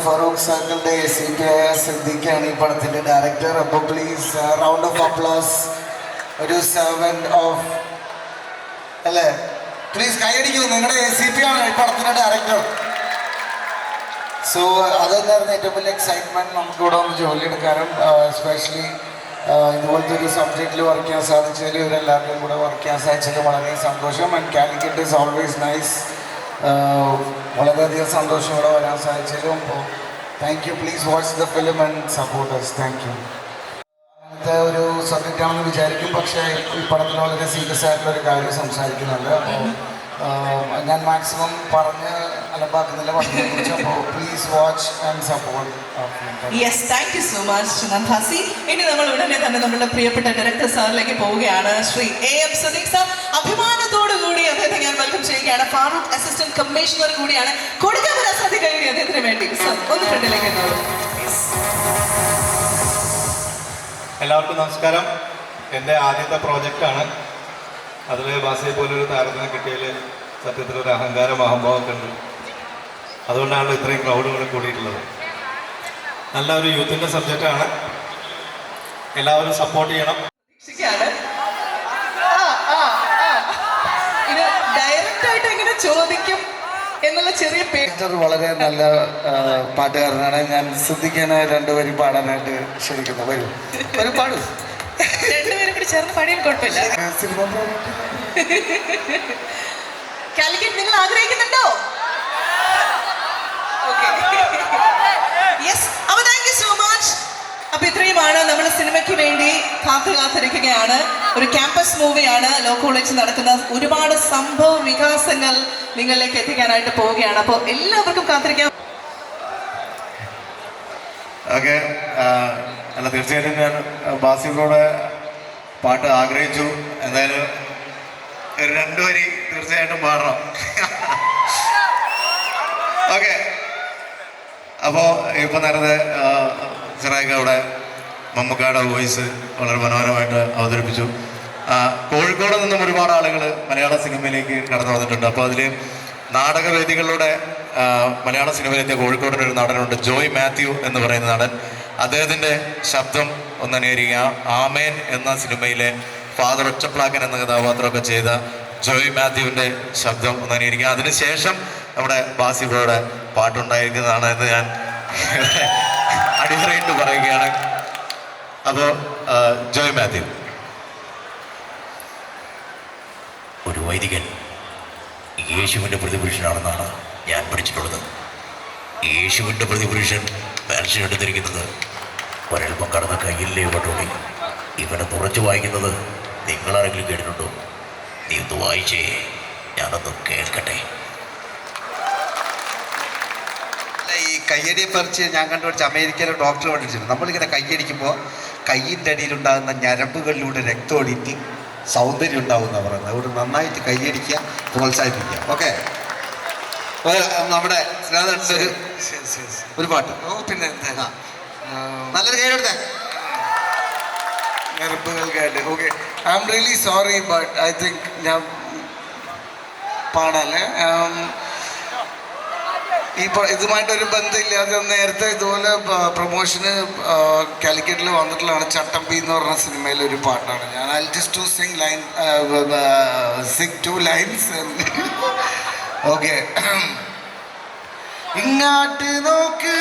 ഫറൂഖ് സർക്കിളിന്റെ C P ആയ സിദ്ദിഖാണ് ഈ പടത്തിന്റെ ഡയറക്ടർ അപ്പോൾ പ്ലീസ് റൗണ്ട് ഓഫ് അപ്ലോസ് ഒരു സെവൻ ഓഫ് അല്ലേ? പ്ലീസ് കൈയടിക്കൂ നിങ്ങളുടെ സി പി ആണ് ഈ പടത്തിന്റെ ഡയറക്ടർ സോ അതെന്നായിരുന്നു ഏറ്റവും വലിയ എക്സൈറ്റ്മെന്റ് നമുക്കിവിടെ ഒന്ന് ജോലി എടുക്കാനും എസ്പെഷ്യലി ഇതുപോലത്തെ ഒരു സബ്ജക്റ്റിൽ വർക്ക് ചെയ്യാൻ സാധിച്ചതിൽ ഇവരെല്ലാവരുടെയും കൂടെ വർക്ക് ചെയ്യാൻ സാധിച്ചതിൽ വളരെ സന്തോഷം. And Calicut is always nice വളരെയധികം സന്തോഷം ഇവിടെ വരാൻ സാധിച്ചതിലും. Thank you please watch the film and supporters thank you അങ്ങനത്തെ ഒരു സബ്ജക്റ്റ് ആണെന്ന് വിചാരിക്കും. പക്ഷേ ഈ പടത്തിൽ വളരെ സീരിയസ് ആയിട്ടുള്ള ഒരു കാര്യം സംസാരിക്കുന്നുണ്ട്. അപ്പോൾ ഞാൻ മാക്സിമം പറഞ്ഞ് കുറിച്ച് please watch and support yes thank you so much നന്ദാസി ഇനി നമ്മൾ ഉടനെ തന്നെ നമ്മുടെ പ്രിയപ്പെട്ട ഡയറക്ടർ സാറിലേക്ക് പോവുകയാണ്. Shri A M Sadiq sir അഭിമാനത്തോടു കൂടി അദ്ദേഹത്തെ ഞാൻ വെൽക്കം ചെയ്യുകയാണ്. ഫാറൂഖ് അസിസ്റ്റന്റ് കമ്മീഷണർ കൂടിയാണ്. കൊടുക്കാൻ വരാൻ സാധിക്കും അദ്ദേഹത്തിന് വേണ്ടി. സർ ഒന്ന് ഫ്രണ്ടിലേക്ക് എത്തുള്ളൂ എല്ലാവർക്കും നമസ്കാരം. എന്റെ ആദ്യത്തെ പ്രോജക്റ്റ് പ്രോജക്റ്റാണ് അതിൽ ബാസിയെ പോലൊരു താരത്തിനെ കിട്ടിയതിൽ സത്യത്തിൽ ഒരു അഹങ്കാരം അഹംഭാവമൊക്കെ ഉണ്ട് അതുകൊണ്ടാണ് ഇത്രയും ക്രൗഡുകൾ കൂടിയിട്ടുള്ളത്. നല്ല ഒരു യൂത്തിന്റെ സബ്ജക്റ്റാണ് എല്ലാവരും സപ്പോർട്ട് ചെയ്യണം. ഇത് ഡയറക്റ്റ് ആയിട്ട് എങ്ങനെ ചോദിക്കും എന്നുള്ള ചെറിയ വളരെ നല്ല പാട്ടുകാരനാണ്. ഞാൻ ശ്രദ്ധിക്കാൻ രണ്ടുപേരും പാടാനായിട്ട് ക്ഷണിക്കുന്നു. വരും. ഒരു പാടും. രണ്ടുപേരും കൂടി ചേർന്ന് പാടിയാൽ കുഴപ്പമില്ല. കാലിക്കറ്റ് നിങ്ങൾ ആഗ്രഹിക്കുന്നുണ്ടോ? അപ്പൊ സോ മച്ച് നമ്മൾ സിനിമയ്ക്ക് വേണ്ടി കാത്തു കാത്തിരിക്കുകയാണ്. ഒരു ക്യാമ്പസ് മൂവിയാണ് ലോ കോളേജിൽ നടക്കുന്ന ഒരുപാട് സംഭവ വികാസങ്ങൾ നിങ്ങളിലേക്ക് എത്തിക്കാനായിട്ട് പോവുകയാണ്. അപ്പോൾ എല്ലാവർക്കും കാത്തിരിക്കാം. ഓക്കെ അല്ല തീർച്ചയായിട്ടും ഞാൻ ബാസിയോടെ പാട്ട് ആഗ്രഹിച്ചു. എന്തായാലും ഒരു രണ്ടു വരി തീർച്ചയായിട്ടും പാടണം. ഓക്കെ അപ്പോൾ ഇപ്പൊ നേരത്തെ ചെറായിക്ക അവിടെ മമ്മക്കായുടെ വോയിസ് വളരെ മനോഹരമായിട്ട് അവതരിപ്പിച്ചു. കോഴിക്കോട് നിന്നും ഒരുപാട് ആളുകൾ മലയാള സിനിമയിലേക്ക് കടന്നു വന്നിട്ടുണ്ട്. അപ്പോൾ അതിൽ നാടകവേദികളിലൂടെ മലയാള സിനിമയിലെത്തിയ കോഴിക്കോടിന്റെ ഒരു നടനുണ്ട് ജോയ് മാത്യു എന്ന് പറയുന്ന നടൻ. അദ്ദേഹത്തിന്റെ ശബ്ദം ഒന്ന് ആമേൻ എന്ന സിനിമയിലെ ഫാദർ ഒറ്റപ്ലാക്കൻ എന്ന കഥാപാത്രമൊക്കെ ചെയ്ത ജോയ് മാത്യുവിന്റെ ശബ്ദം ഒന്ന് അനുകരിക്കുക അതിനുശേഷം നമ്മുടെ ബാസിബോയുടെ പാട്ടുണ്ടായിരിക്കുന്നതാണ് എന്ന് ഞാൻ അടിമറയിട്ട് പറയുകയാണ്. അപ്പോൾ ജോയ് മാത്യു. ഒരു വൈദികൻ യേശുവിന്റെ പ്രതിപുരുഷനാണെന്നാണ് ഞാൻ പഠിച്ചിട്ടുള്ളത്. യേശുവിന്റെ പ്രതിപുരുഷൻ മനുഷ്യൻ എടുത്തിരിക്കുന്നത് ഒരൽപ്പം കടന്ന കയ്യില്ലേ പട്ടോളി ഇവനെ തുറച്ചു വായിക്കുന്നത് നിങ്ങളാരെങ്കിലും കേട്ടിട്ടുണ്ടോ? നീ ഒന്ന് വായിച്ചേ. ഞാനൊന്ന് കേൾക്കട്ടെ. ഈ കയ്യടിയെ പറിച്ച് ഞാൻ കണ്ടുപിടിച്ച അമേരിക്കയിലെ ഡോക്ടർ പഠിച്ചിട്ടുണ്ട് നമ്മളിങ്ങനെ കയ്യടിക്കുമ്പോൾ കയ്യിന്റെ അടിയിലുണ്ടാകുന്ന ഞരമ്പുകളിലൂടെ രക്തം ഒടിക്കി സൗന്ദര്യം ഉണ്ടാവും എന്നാണ് പറയുന്നത്. അതുകൊണ്ട് നന്നായിട്ട് കയ്യടിക്കുക പ്രോത്സാഹിപ്പിക്കുക. ഓക്കെ? നമ്മുടെ ഒരു പാട്ട്. ഓ പിന്നെ നല്ലൊരു ആ, നല്ലൊരു കയ്യെടുത്തേ ഞെരുപ്പുകൾക്കായിട്ട് okay I'm really sorry but I think ഞാൻ പാടാല്ലേ? ഉം, ഈ ഇതുമായിട്ടൊരു ബന്ധമില്ലാതെ നേരത്തെ ഇതുപോലെ പ്രൊമോഷന് കാലിക്കറ്റിൽ വന്നിട്ടുള്ളതാണ് ചട്ടമ്പി എന്ന് പറഞ്ഞ സിനിമയിലെ ഒരു പാട്ടാണ്. ഞാൻ I just to sing line sing two lines okay ഇങ്ങാട്ട് നോക്ക്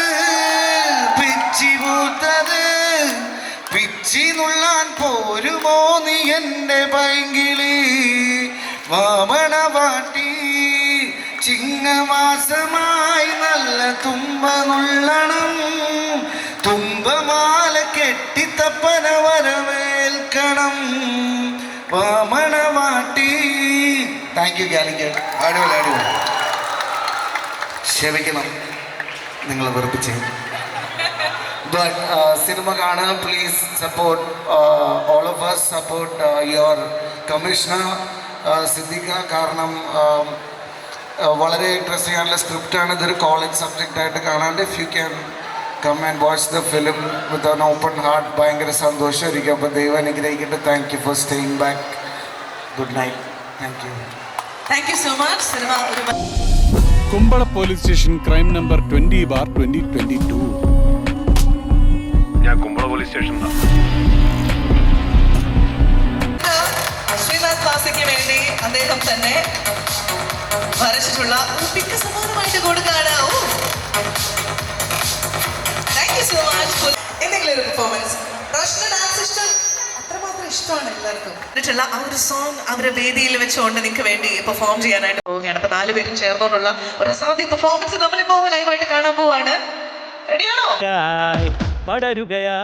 പിച്ചി പൂത്തത് പിച്ചി നുള്ളാൻ പോരുമോ നീ എന്റെ പൈങ്കിളി? വാമണ പാട്ടി ചിങ്ങമാസമായി നല്ല തുമ്പ നുള്ളണം തുമ്പമാല കെട്ടിത്തപ്പന വരവേൽക്കണം. വാമണ പാട്ടി താങ്ക് യു ഗാലിക്ക് അടിപൊളി അടിപൊളി. ക്ഷമിക്കണം. നിങ്ങൾ വെറുപ്പിച്ച്. ബട്ട് സിനിമ കാണുക please support all of us support your commissioner Siddique കാരണം um, uh, വളരെ ഇൻട്രസ്റ്റിംഗ് ആയിട്ടുള്ള സ്ക്രിപ്റ്റാണ് ഇതൊരു കോളേജ് സബ്ജക്റ്റ് ആയിട്ട് കാണാണ്ട് if you can come and watch the film with an open heart ഭയങ്കര സന്തോഷമായിരിക്കും. അപ്പോൾ ദൈവം അനുഗ്രഹിക്കട്ടെ. Thank you for staying back good night thank you thank you so much cinema ഒരു Kumbla police station crime number twenty bar twenty twenty two ഞാൻ Kumbla police സ്റ്റേഷനിലാണ് Sreenath classic വേണ്ടി അദ്ദേഹം തന്നെ വരച്ചിട്ടുള്ള ഉപ്പിക്ക് സമാനമായിട്ട് കൊടുക്കാണ് താങ്ക് യു സോ മച്ച് എന്തെങ്കിലും ഒരു പെർഫോമൻസ് റോഷന ഡാൻസ് ഇഷ്ടം അത്രമാത്രം ഇഷ്ടമാണ് എല്ലാവർക്കും എന്നിട്ടുള്ള ആ ഒരു സോങ് അവരെ വേദിയിൽ വെച്ചുകൊണ്ട് നിങ്ങൾക്ക് വേണ്ടി പെർഫോം ചെയ്യാനായിട്ട് പോവുകയാണ് അപ്പൊ നാല് പേരും ചേർന്നോണ്ടുള്ള ഒരു അസാധ്യ പെർഫോമൻസ് നമ്മളിപ്പോ ലൈവായിട്ട് കാണാൻ പോവാണ് റെഡിയാണോ पड़र गया